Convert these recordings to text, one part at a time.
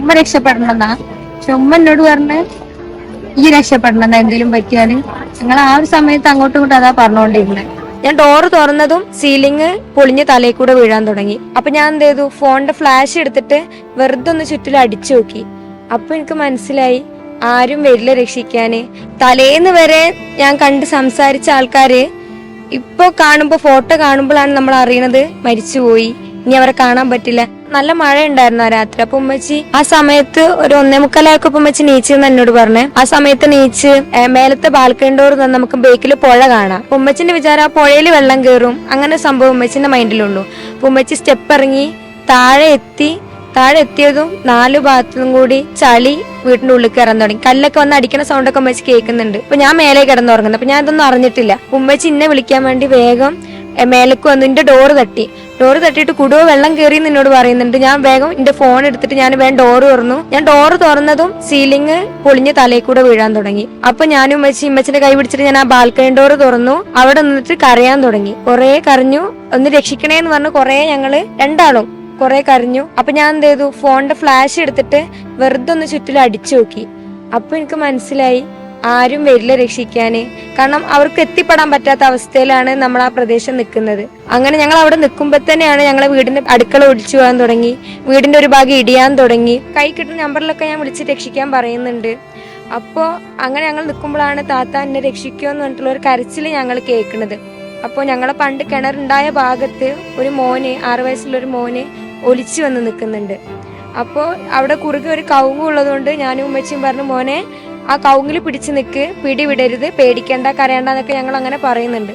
ഉമ്മ രക്ഷപ്പെടണമെന്നാ? ഉമ്മ എന്നോട് പറഞ്ഞ് ഈ രക്ഷപ്പെടണം എന്തെങ്കിലും പറ്റിയാൽ ഞങ്ങൾ ആ ഒരു സമയത്ത് അങ്ങോട്ടും ഇങ്ങോട്ടും അതാ പറഞ്ഞോണ്ടിരുന്നത് ഞാൻ ഡോറ് തുറന്നതും സീലിംഗ് പൊളിഞ്ഞ് തലയിൽ കൂടെ വീഴാൻ തുടങ്ങി. അപ്പൊ ഞാൻ എന്ത് ചെയ്തു? ഫോണിന്റെ ഫ്ലാഷ് എടുത്തിട്ട് വെറുതെ ഒന്ന് ചുറ്റിൽ അടിച്ചു നോക്കി. അപ്പൊ എനിക്ക് മനസ്സിലായി ആരും വരില്ല രക്ഷിക്കാന്. തലേന്ന് വരെ ഞാൻ കണ്ട് സംസാരിച്ച ആൾക്കാര് ഇപ്പൊ കാണുമ്പോ ഫോട്ടോ കാണുമ്പോഴാണ് നമ്മൾ അറിയണത് മരിച്ചുപോയി. ഇനി അവരെ കാണാൻ പറ്റില്ല. നല്ല മഴ ഉണ്ടായിരുന്നു ആ രാത്രി. അപ്പൊ ഉമ്മച്ചി ആ സമയത്ത് ഒരു ഒന്നേ മുക്കാലായൊക്കെ ഉമ്മച്ചി നീച്ച് എന്ന് എന്നോട് പറഞ്ഞേ ആ സമയത്ത് നീച്ച് മേലത്തെ ബാൽക്കണി ഡോർ നമുക്ക് ബേക്കിൽ പുഴ കാണാം. അപ്പൊ ഉമ്മച്ചിന്റെ വിചാരം ആ പുഴയിൽ വെള്ളം കയറും അങ്ങനെ സംഭവം ഉമ്മച്ചിന്റെ മൈൻഡിലുള്ളൂ. അപ്പൊ ഉമ്മച്ചി സ്റ്റെപ്പ് ഇറങ്ങി താഴെ എത്തി താഴെ എത്തിയതും നാല് ഭാഗത്തും കൂടി ചളി വീട്ടിന്റെ ഉള്ളിൽ കയറാൻ തുടങ്ങി. കല്ലൊക്കെ വന്ന് അടിക്കുന്ന സൗണ്ട് ഒക്കെ ഉമ്മച്ചി കേൾക്കുന്നുണ്ട്. അപ്പൊ ഞാൻ മേലെ കിടന്നുറങ്ങുന്നത് അപ്പൊ ഞാൻ ഇതൊന്നും അറിഞ്ഞിട്ടില്ല. ഉമ്മച്ചി ഇന്നെ വിളിക്കാൻ വേണ്ടി വേഗം മേലേക്ക് വന്നു. എന്റെ ഡോറ് തട്ടി. ഡോറ് തട്ടിയിട്ട് കുടുവ വെള്ളം കയറി എന്നോട് പറയുന്നുണ്ട്. ഞാൻ വേഗം എന്റെ ഫോൺ എടുത്തിട്ട് ഞാൻ വേഗം ഡോറ് തുറന്നു. ഞാൻ ഡോറ് തുറന്നതും സീലിംഗ് പൊളിഞ്ഞ് തലയിൽ കൂടെ വീഴാൻ തുടങ്ങി. അപ്പൊ ഞാനും ഉമ്മച്ചി ഉമ്മച്ചിന്റെ കൈ പിടിച്ചിട്ട് ഞാൻ ആ ബാൽക്കണി ഡോറ് തുറന്നു. അവിടെ നിന്നിട്ട് കരയാൻ തുടങ്ങി. കുറെ കരഞ്ഞു. ഒന്ന് രക്ഷിക്കണേന്ന് പറഞ്ഞു കുറെ ഞങ്ങൾ രണ്ടാളും കുറെ കരഞ്ഞു. അപ്പൊ ഞാൻ എന്ത് ചെയ്തു? ഫോണിന്റെ ഫ്ലാഷ് എടുത്തിട്ട് വെറുതെ ഒന്ന് ചുറ്റിൽ അടിച്ചു നോക്കി. അപ്പൊ എനിക്ക് മനസ്സിലായി. ആരും വരില്ല രക്ഷിക്കാന്. കാരണം അവർക്ക് എത്തിപ്പെടാൻ പറ്റാത്ത അവസ്ഥയിലാണ് നമ്മൾ ആ പ്രദേശം നിൽക്കുന്നത്. അങ്ങനെ ഞങ്ങൾ അവിടെ നിൽക്കുമ്പോൾ തന്നെയാണ് ഞങ്ങളെ വീടിന്റെ അടുക്കള ഒഴിച്ചു പോകാൻ തുടങ്ങി. വീടിന്റെ ഒരു ഭാഗം ഇടിയാൻ തുടങ്ങി. കൈ കിട്ടുന്ന നമ്പറിലൊക്കെ ഞാൻ വിളിച്ച് രക്ഷിക്കാൻ പറയുന്നുണ്ട്. അപ്പോൾ അങ്ങനെ ഞങ്ങൾ നിൽക്കുമ്പോഴാണ് താത്ത എന്നെ രക്ഷിക്കുമെന്ന് പറഞ്ഞിട്ടുള്ള ഒരു കരച്ചിൽ ഞങ്ങൾ കേൾക്കുന്നത്. അപ്പോൾ ഞങ്ങളെ പണ്ട് കിണറുണ്ടായ ഭാഗത്ത് ഒരു മോന് ആറു വയസ്സുള്ള ഒരു മോന് ഒലിച്ചു വന്ന് നിൽക്കുന്നുണ്ട്. അപ്പോൾ അവിടെ കുറുകെ ഒരു കവുങ്ങ് ഉള്ളതുകൊണ്ട് ഞാനും ഉമ്മച്ചിയും പറഞ്ഞു മോനെ ആ കൗങ്ങിൽ പിടിച്ച് നിൽക്ക് പിടി വിടരുത് പേടിക്കണ്ട കരയണ്ട എന്നൊക്കെ ഞങ്ങൾ അങ്ങനെ പറയുന്നുണ്ട്.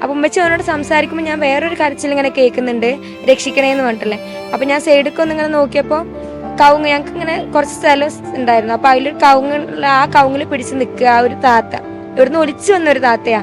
അപ്പം ഉമ്മച്ചി അവനോട് സംസാരിക്കുമ്പോൾ ഞാൻ വേറൊരു കരച്ചിൽ ഇങ്ങനെ കേൾക്കുന്നുണ്ട് രക്ഷിക്കണേന്ന് പറഞ്ഞിട്ടല്ലേ. അപ്പം ഞാൻ സൈഡിലേക്ക് ഒന്ന് ഇങ്ങനെ നോക്കിയപ്പോൾ കവുങ്ങ് ഞങ്ങൾക്ക് ഇങ്ങനെ കുറച്ച് സ്ഥലം ഉണ്ടായിരുന്നു. അപ്പം അതിൽ കവുങ്ങ് ആ കവുങ്ങിൽ പിടിച്ച് നിൽക്കുക ആ ഒരു താത്ത. ഇവിടുന്ന് ഒലിച്ചു വന്ന ഒരു താത്തയാ.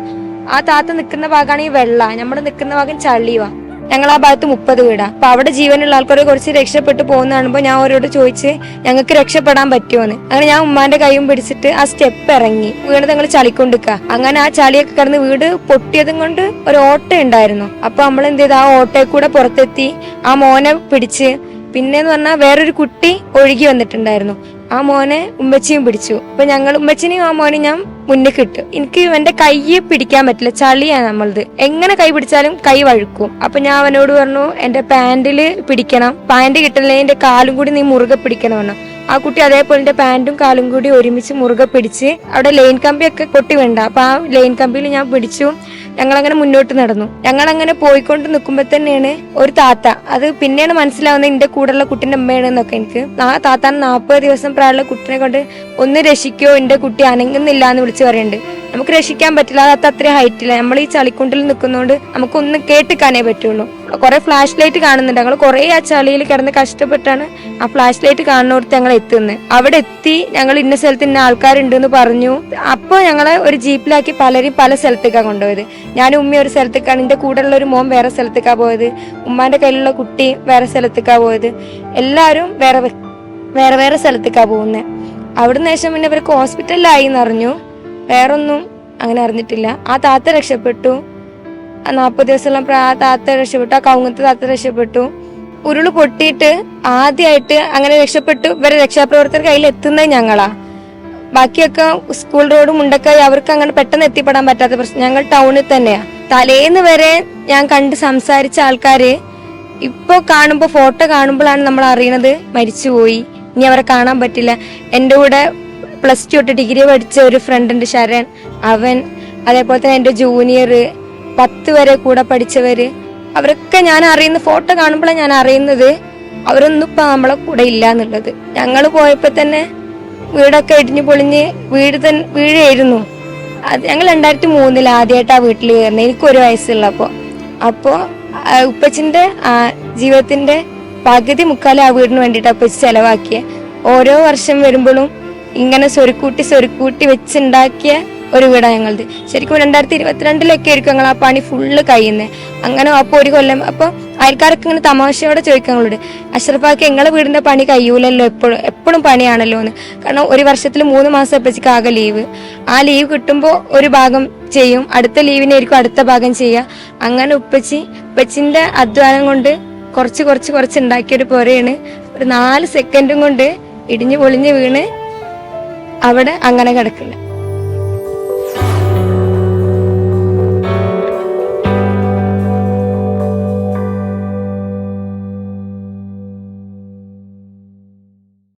ആ താത്ത നിൽക്കുന്ന ഭാഗമാണ് ഈ വെള്ള നമ്മൾ നിൽക്കുന്ന ഭാഗം ചള്ളിയുവാ ഞങ്ങൾ ആ ഭാഗത്ത് മുപ്പത് വീടാ. അപ്പൊ അവിടെ ജീവനുള്ള ആൾക്കാരെ കുറച്ച് രക്ഷപ്പെട്ടു പോകുന്ന കാണുമ്പോൾ ഞാൻ അവരോട് ചോദിച്ച് ഞങ്ങൾക്ക് രക്ഷപ്പെടാൻ പറ്റുമോന്ന് അങ്ങനെ ഞാൻ ഉമ്മാന്റെ കൈയും പിടിച്ചിട്ട് ആ സ്റ്റെപ്പ് ഇറങ്ങി. വീണത് ഞങ്ങൾ ചളിക്കൊണ്ടിക്ക. അങ്ങനെ ആ ചളിയൊക്കെ കിടന്ന് വീട് പൊട്ടിയതും കൊണ്ട് ഒരു ഓട്ട ഉണ്ടായിരുന്നു. അപ്പൊ നമ്മൾ എന്ത് ചെയ്ത്? ആ ഓട്ടയിൽ കൂടെ പുറത്തെത്തി ആ മോനെ പിടിച്ച്. പിന്നെന്ന് പറഞ്ഞാൽ വേറൊരു കുട്ടി ഒഴുകി വന്നിട്ടുണ്ടായിരുന്നു. ആ മോനെ ഉമ്മച്ചിയും പിടിച്ചു. അപ്പൊ ഞങ്ങൾ ഉമ്മച്ചിനെയും ആ മോനെ ഞാൻ മുന്നേ കിട്ടു. എനിക്ക് ഇവന്റെ കൈയെ പിടിക്കാൻ പറ്റില്ല. ചളിയാണ് നമ്മളത്. എങ്ങനെ കൈ പിടിച്ചാലും കൈ വഴുക്കും. അപ്പൊ ഞാൻ അവനോട് പറഞ്ഞു എന്റെ പാന്റിൽ പിടിക്കണം. പാന്റ് കിട്ടില്ലെങ്കിൽ എന്റെ കാലും കൂടി നീ മുറുകെ പിടിക്കണം പറഞ്ഞു. ആ കുട്ടി അതേപോലെ എന്റെ പാന്റും കാലും കൂടി ഒരുമിച്ച് മുറുകെ പിടിച്ച് അവിടെ ലൈൻ കമ്പിയൊക്കെ പൊട്ടി വേണ്ട. അപ്പൊ ആ ലൈൻ കമ്പിയിൽ ഞാൻ പിടിച്ചു. ഞങ്ങളങ്ങനെ മുന്നോട്ട് നടന്നു. ഞങ്ങളങ്ങനെ പോയിക്കൊണ്ട് നിൽക്കുമ്പോൾ തന്നെയാണ് ഒരു താത്ത. അത് പിന്നെയാണ് മനസ്സിലാവുന്നത് എന്റെ കൂടെയുള്ള കുട്ടിന്റെ അമ്മയാണെന്നൊക്കെ എനിക്ക്. ആ താത്താൻ നാൽപ്പത് ദിവസം പ്രായമുള്ള കുട്ടിനെ കൊണ്ട് ഒന്ന് രക്ഷിക്കോ എന്റെ കുട്ടി അനങ്ങുന്നില്ല എന്ന് വിളിച്ച് പറയുന്നുണ്ട് നമുക്ക് രക്ഷിക്കാൻ പറ്റില്ല അത് അത്ര ഹൈറ്റില്ല നമ്മൾ ഈ ചളിക്കുണ്ടിൽ നിൽക്കുന്നതുകൊണ്ട് നമുക്കൊന്ന് കേട്ടിക്കാനേ പറ്റുള്ളൂ. കുറെ ഫ്ലാഷ് ലൈറ്റ് കാണുന്നുണ്ട്. ഞങ്ങൾ കുറെ ആ ചളിയിൽ കിടന്ന് കഷ്ടപ്പെട്ടാണ് ആ ഫ്ലാഷ് ലൈറ്റ് കാണുന്നിടത്ത് ഞങ്ങൾ എത്തുന്നത് അവിടെ എത്തി ഞങ്ങൾ ഇന്ന സ്ഥലത്ത് ഇന്ന ആൾക്കാരുണ്ട് എന്ന് പറഞ്ഞു. അപ്പോൾ ഞങ്ങളെ ഒരു ജീപ്പിലാക്കി പലരും പല സ്ഥലത്തേക്കാണ് കൊണ്ടുപോയത്. ഞാൻ ഉമ്മ ഒരു സ്ഥലത്തേക്കാണ്. എന്റെ കൂടെയുള്ള ഒരു മോൻ വേറെ സ്ഥലത്തേക്കാണ് പോയത്. ഉമ്മാന്റെ കയ്യിലുള്ള കുട്ടി വേറെ സ്ഥലത്തേക്കാണ് പോയത്. എല്ലാവരും വേറെ വേറെ വേറെ സ്ഥലത്തേക്കാണ് പോകുന്നത് അവിടുന്ന് ശേഷം പിന്നെ ഇവർക്ക് ഹോസ്പിറ്റലിലായി എന്നറിഞ്ഞു. വേറൊന്നും അങ്ങനെ അറിഞ്ഞിട്ടില്ല. ആ താത്ത രക്ഷപ്പെട്ടു. ആ നാൽപ്പത് ദിവസമുള്ള ആ താത്ത രക്ഷപ്പെട്ടു. ആ കൗങ്ങത്തെ താത്ത രക്ഷപ്പെട്ടു. ഉരുൾ പൊട്ടിയിട്ട് ആദ്യമായിട്ട് അങ്ങനെ രക്ഷപ്പെട്ടു. ഇവരെ രക്ഷാപ്രവർത്തകർ കയ്യിൽ എത്തുന്നത് ഞങ്ങളാ. ബാക്കിയൊക്കെ സ്കൂൾ റോഡ് മുണ്ടക്കായി അവർക്ക് അങ്ങനെ പെട്ടെന്ന് എത്തിപ്പെടാൻ പറ്റാത്ത പ്രശ്നം. ഞങ്ങൾ ടൗണിൽ തന്നെയാ. തലേന്ന് വരെ ഞാൻ കണ്ട് സംസാരിച്ച ആൾക്കാര് ഇപ്പൊ കാണുമ്പോ ഫോട്ടോ കാണുമ്പോഴാണ് നമ്മൾ അറിയണത് മരിച്ചുപോയി. ഇനി അവരെ കാണാൻ പറ്റില്ല. എന്റെ കൂടെ പ്ലസ് ടു തൊട്ട് ഡിഗ്രി പഠിച്ച ഒരു ഫ്രണ്ട് ഉണ്ട് ശരൺ. അവൻ അതേപോലെ തന്നെ എന്റെ ജൂനിയർ പത്ത് വരെ കൂടെ പഠിച്ചവര്. അവരൊക്കെ ഞാൻ അറിയുന്ന ഫോട്ടോ കാണുമ്പോഴാണ് ഞാൻ അറിയുന്നത്. അവരൊന്നും ഇപ്പൊ നമ്മളെ കൂടെ ഇല്ല എന്നുള്ളത്. ഞങ്ങൾ പോയപ്പോ തന്നെ വീടൊക്കെ ഇടിഞ്ഞു പൊളിഞ്ഞ് വീട് തന്നെ വീഴായിരുന്നു. അത് ഞങ്ങൾ രണ്ടായിരത്തി മൂന്നിൽ ആദ്യമായിട്ടാ വീട്ടിൽ കയറുന്നത് എനിക്കൊരു വയസ്സുള്ളപ്പോ. അപ്പോ ആ, ഉപ്പച്ചിന്റെ ആ, ജീവിതത്തിന്റെ പകുതി മുക്കാലും ആ വീടിന് വേണ്ടിയിട്ട് അപ്പച്ചി ചെലവാക്കിയ. ഓരോ വർഷം വരുമ്പോഴും ഇങ്ങനെ സ്വരുക്കൂട്ടി സ്വരുക്കൂട്ടി വെച്ചുണ്ടാക്കിയ ഒരു വീടാണ് ഞങ്ങളത്. ശരിക്കും രണ്ടായിരത്തി ഇരുപത്തിരണ്ടിലൊക്കെ ആയിരിക്കും ഞങ്ങൾ ആ പണി ഫുള്ള് കഴിയുന്നത് അങ്ങനെ അപ്പോൾ ഒരു കൊല്ലം അപ്പോൾ അയൽക്കാരൊക്കെ ഇങ്ങനെ തമാശയോടെ ചോദിക്കും ഞങ്ങളോട് അഷ്റഫാക്ക് ഞങ്ങളെ വീടിന്റെ പണി കഴിയൂലല്ലോ എപ്പോഴും എപ്പോഴും പണിയാണല്ലോ എന്ന്. കാരണം ഒരു വർഷത്തിൽ മൂന്ന് മാസം എപ്പോഴത്തേക്ക് ആകെ ലീവ്. ആ ലീവ് കിട്ടുമ്പോൾ ഒരു ഭാഗം ചെയ്യും അടുത്ത ലീവിനായിരിക്കും അടുത്ത ഭാഗം ചെയ്യുക അങ്ങനെ ഉപ്പച്ചി ഉപ്പച്ചിന്റെ അധ്വാനം കൊണ്ട് കുറച്ച് കുറച്ച് കുറച്ച് ഉണ്ടാക്കിയൊരു പുരയാണ്. ഒരു നാല് സെക്കൻഡും കൊണ്ട് ഇടിഞ്ഞു പൊളിഞ്ഞ് വീണ് അവിടെ അങ്ങനെ കിടക്കുന്നുണ്ട്